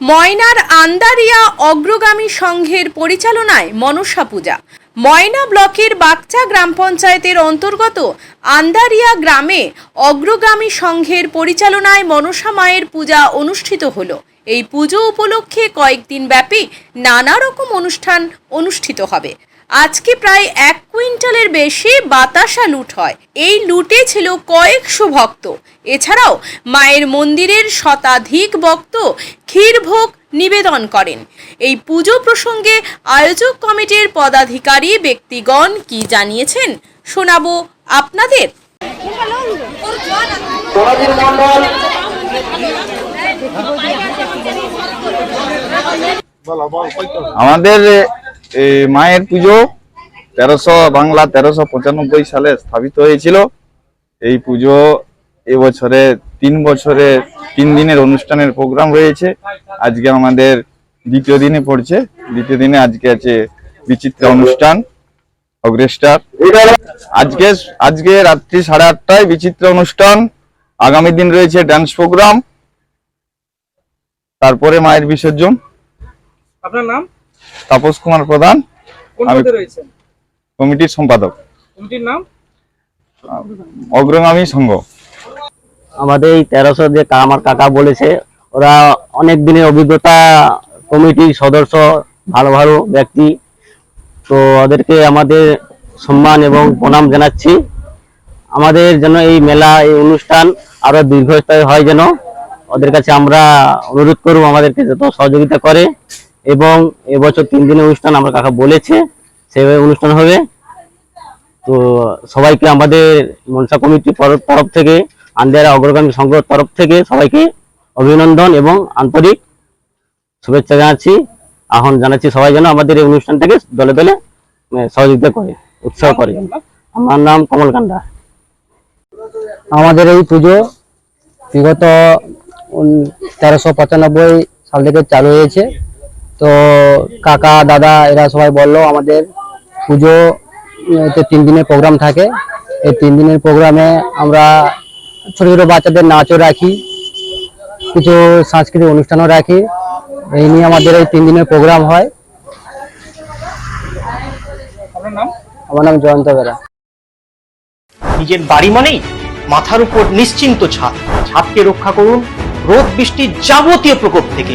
ময়নার আন্দারিয়া অগ্রগামী সংঘের পরিচালনায় মনসা পূজা। ময়না ব্লকের বাগচা গ্রাম পঞ্চায়েতের অন্তর্গত আন্দারিয়া গ্রামে অগ্রগামী সংঘের পরিচালনায় মনসা মায়ের পূজা অনুষ্ঠিত হলো। এই পুজো উপলক্ষে কয়েকদিন ব্যাপী নানা রকম অনুষ্ঠান অনুষ্ঠিত হবে। আজকে প্রায় এক কুইন্টালের বেশি বাতাসা লুট হয়। এই লুটে ছিল কয়েকশো ভক্ত। এছাড়াও মায়ের মন্দিরের শতাধিক ভক্ত ক্ষীরভোগ নিবেদন করেন। এই পুজো প্রসঙ্গে আয়োজক কমিটির পদাধিকারী ব্যক্তিগণ কি জানিয়েছেন শোনাবো আপনাদের। আমাদের মায়ের পুজো তেরোশো বাংলা তেরোশো পঁচানব্বই সালে স্থাপিত হয়েছিল। এই পুজো এবছরে তিন বছরে তিন দিনের অনুষ্ঠানের প্রোগ্রাম রয়েছে আজকে আমাদের দ্বিতীয় দিনে পড়ছে। দ্বিতীয় দিনে আজকে আছে বিচিত্র অনুষ্ঠান, অগ্রেস্টার। আজকে আজকে রাত্রি সাড়ে আটটায় বিচিত্র অনুষ্ঠান। আগামী দিন রয়েছে ডান্স প্রোগ্রাম তারপরে মায়ের বিসর্জন। আপনার নাম? তাপস কুমার প্রধান। কমিটির সম্পাদক। কমিটির নাম? অগ্রগামী সংঘ। আমাদের এই তেরোশো যে আমার কাকা বলেছে ওরা অনেক দিনের অভিজ্ঞতা কমিটির সদস্য ভালো ভালো ব্যক্তি। তো ওদেরকে আমাদের সম্মান এবং প্রণাম জানাচ্ছি। আমাদের যেন এই মেলা এই অনুষ্ঠান আরও দীর্ঘস্থায়ী হয় যেন ওদের কাছে আমরা অনুরোধ করব আমাদেরকে যত সহযোগিতা করে। এবং এবছর তিন দিনের অনুষ্ঠান আমার কাকা বলেছে, সেভাবে অনুষ্ঠান হবে। তো সবাইকে আমাদের মনসা কমিটির তরফ- থেকে আন্দিয়ারা অগ্রগামী সংঘ তরফ থেকে সবাইকে অভিনন্দন এবং আন্তরিক শুভেচ্ছা জানাচ্ছি, আহ্বান জানাচ্ছি সবাই যেন আমাদের এই অনুষ্ঠানটাকে দলে দলে সহযোগিতা করে, উৎসাহ করে। আমার নাম কমলকান্দা আমাদের এই পুজো বিগত তেরোশো পঁচানব্বই সাল থেকে চালু হয়েছে। তো কাকা দাদা এরা সবাই বলল আমাদের পুজো তে তিন দিনের প্রোগ্রাম থাকে। এই তিন দিনের প্রোগ্রামে আমরা ছোট ছোটো বাচ্চাদের নাচও রাখি কিছু সাংস্কৃতিক অনুষ্ঠানও রাখি। এই নিয়ে আমাদের এই তিন দিনের প্রোগ্রাম হয়। আমার নাম জয়ন্ত বেরা। নিজের বাড়ি মানেই মাথার উপর নিশ্চিন্ত ছাদ। ছাদকে রক্ষা করুন রোদ বৃষ্টির যাবতীয় প্রকোপ থেকে।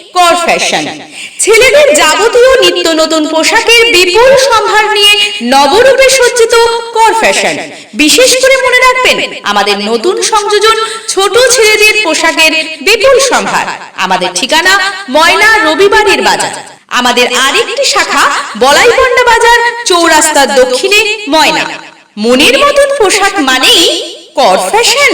কর ফ্যাশন ছেলেদের যাবতীয় নিত্য নতুন পোশাকের বিপুল সম্ভার নিয়ে নবরূপে সজ্জিত কর ফ্যাশন বিশেষ করে মনে রাখবেন, আমাদের নতুন সংযোজন ছোট ছেলেদের পোশাকের বিপুল সম্ভার। আমাদের ঠিকানা ময়না রবিবারের বাজার। আমাদের আরেকটি শাখা বলাইপন্ডা বাজার, চৌরাস্তার দক্ষিণে ময়না। মনের মতন পোশাক মানেই কর ফ্যাশন